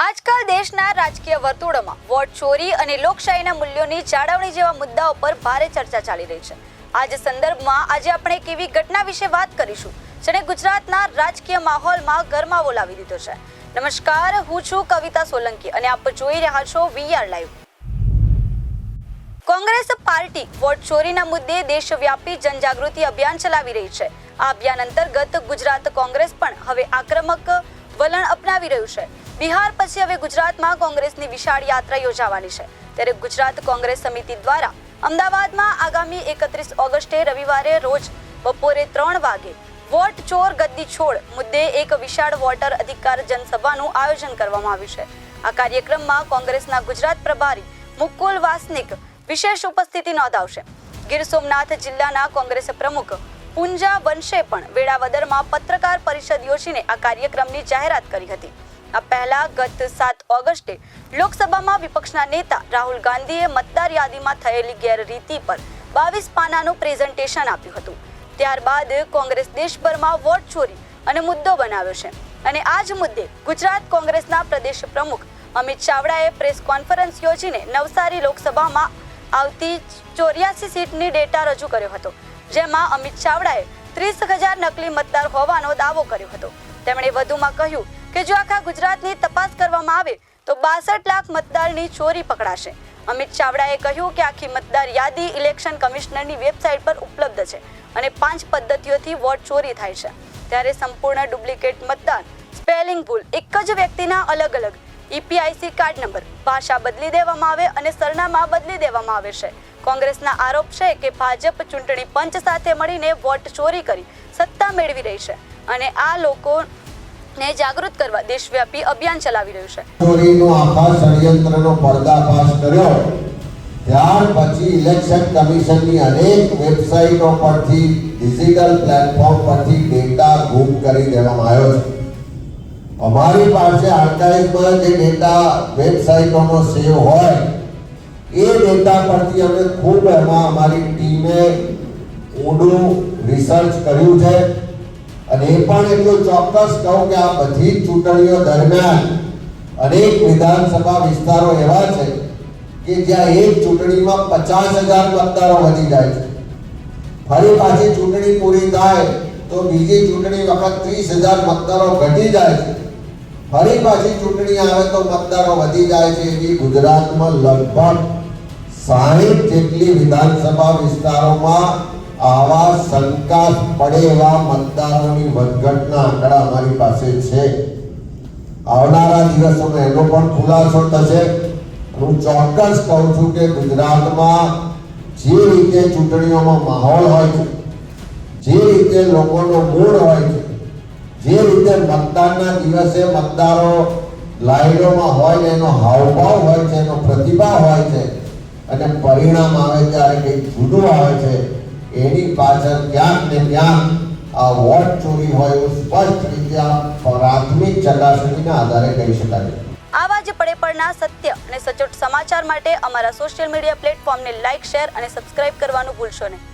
આજકાલ દેશના રાજકીય વર્તુળોમાં વોટ ચોરી અને લોકશાહીના મૂલ્યોની જાળવણી જેવા મુદ્દાઓ પર ભારે ચર્ચા ચાલી રહી છે. આજ સંદર્ભમાં આજે આપણે એક એવી ઘટના વિશે વાત કરીશું, જેણે ગુજરાતના રાજકીય માહોલમાં ગરમાવો લાવી દીધો છે. નમસ્કાર, હું છું કવિતા સોલંકી અને આપ જોઈ રહ્યા છો VR live. Congress party vote ચોરીના મુદ્દે દેશવ્યાપી જનજાગૃતિ અભિયાન ચલાવી રહી છે. આ અભિયાન અંતર્ગત ગુજરાત કોંગ્રેસ પણ હવે આક્રમક વલણ અપનાવી રહ્યું છે. બિહાર પછી હવે ગુજરાતમાં કોંગ્રેસની વિશાળ યાત્રા યોજાવાની છે. ત્યારે ગુજરાત કોંગ્રેસ સમિતિ દ્વારા અમદાવાદમાં આગામી એકત્રીસ ઓગસ્ટે રવિવારે રોજ બપોરે ત્રણ વાગે વોટ ચોર ગદ્દી છોડ મુદ્દે એક વિશાળ વોટર અધિકાર જનસભાનું આયોજન કરવામાં આવ્યું છે. આ કાર્યક્રમમાં કોંગ્રેસના ગુજરાત પ્રભારી મુકુલ વાસનિક વિશેષ ઉપસ્થિતિ નોંધાવશે. ગીર સોમનાથ જિલ્લાના કોંગ્રેસ પ્રમુખ પુંજા વંશે પણ વેળાવદરમાં પત્રકાર પરિષદ યોજીને આ કાર્યક્રમની જાહેરાત કરી હતી. આ પહેલા ગત સાત ઓગસ્ટે લોકસભામાં વિપક્ષના નેતા રાહુલ ગાંધીએ મતદાર યાદીમાં થયેલી ગેરરીતિ પર બાવીસ પાનાનું પ્રેઝન્ટેશન આપ્યું હતું. ત્યારબાદ કોંગ્રેસ દેશભરમાં વોટ ચોરી અને મુદ્દો બનાવ્યો છે. અને આ જ મુદ્દે ગુજરાત કોંગ્રેસના પ્રદેશ પ્રમુખ અમિત ચાવડાએ પ્રેસ કોન્ફરન્સ યોજીને નવસારી લોકસભામાં આવતી ચોર્યાસી સીટની ડેટા રજૂ કર્યો હતો, જેમાં અમિત ચાવડાએ ત્રીસ હજાર નકલી મતદાર હોવાનો દાવો કર્યો હતો. તેમણે વધુમાં કહ્યું કે જો આખા ગુજરાતની તપાસ કરવામાં આવે તો બાસઠ લાખ મતદારની ચોરી પકડાશે. અમિત ચાવડાએ કહ્યું કે આખી મતદાર યાદી ઇલેક્શન કમિશનરની વેબસાઇટ પર ઉપલબ્ધ છે અને પાંચ પદ્ધતિઓથી વોટ ચોરી થાય છે. ત્યારે સંપૂર્ણ ડુપ્લિકેટ મતદાન, સ્પેલિંગ ભૂલ એક જ વ્યક્તિના અલગ અલગ. ઈપીઆઈસી કાર્ડ નંબર, ભાષા બદલી દેવામાં આવે અને સરનામા બદલી દેવામાં આવે છે. કોંગ્રેસના આરોપ છે કે ભાજપ ચૂંટણી પંચ સાથે મળીને વોટ ચોરી કરી સત્તા મેળવી રહી છે અને આ લોકોને જાગૃત કરવા દેશવ્યાપી અભિયાન ચલાવી રહ્યું છે. ચોરીનો આખા ષડયંત્રનો પર્દાફાશ કર્યો. ત્યાર પછી ઇલેક્શન કમિશનની અનેક વેબસાઇટો પરથી, ડિજિટલ પ્લેટફોર્મ પરથી ડેટા ગુમ કરી દેવામાં આવ્યો છે. અમારી પાસે આર્કાઇવમાં જે ડેટા વેબસાઇટોનો સેવ હોય, એ ડેટા પરથી અમે ખૂબ એમાં અમારી ટીમે ઊંડું રિસર્ચ કર્યું છે. અને એ પણ એટલું ચોક્કસ કહું કે આ બધી ચૂંટણીઓ દરમિયાન અનેક વિધાનસભા વિસ્તારો એવા છે કે જ્યાં એક ચૂંટણીમાં પચાસ હજાર મતદારો વધી જાય છે. ફરી પાછી ચૂંટણી પૂરી થાય તો બીજી ચૂંટણી વખત ત્રીસ હજાર મતદારો ઘટી જાય છે. ફરી પાછી ચૂંટણી આવે તો મતદારો વધી જાય છે. એવી ગુજરાતમાં લગભગ સાહીઠ જેટલી વિધાનસભા વિસ્તારોમાં આવા શંકા પડે એવા મતદારોની વધઘટના આંકડા અમારી પાસે છે. આવનારા દિવસોમાં એનો પણ ખુલાસો થશે. હું ચોક્કસ કહું છું કે ગુજરાતમાં જે રીતે ચૂંટણીઓમાં માહોલ હોય છે, જે રીતે લોકોનો મૂડ હોય છે, જે રીતે મતદાનના દિવસે મતદારો લાઈનોમાં હોય એનો હાવભાવ હોય છે, એનો પ્રતિભાવ હોય છે, અને પરિણામ આવે ત્યારે કંઈક જુદું આવે છે એની પાછળ ક્યાંક ને ક્યાંક આ વોટ ચોરી હોય એવું સ્પષ્ટ રીતે પ્રાથમિક ચકાસણીના આધારે કહી શકાય આવા જ પડે પડના સત્ય અને સચોટ સમાચાર માટે અમારા સોશિયલ મીડિયા પ્લેટફોર્મને લાઇક શેર અને સબસ્ક્રાઇબ કરવાનું ભૂલશો નહીં.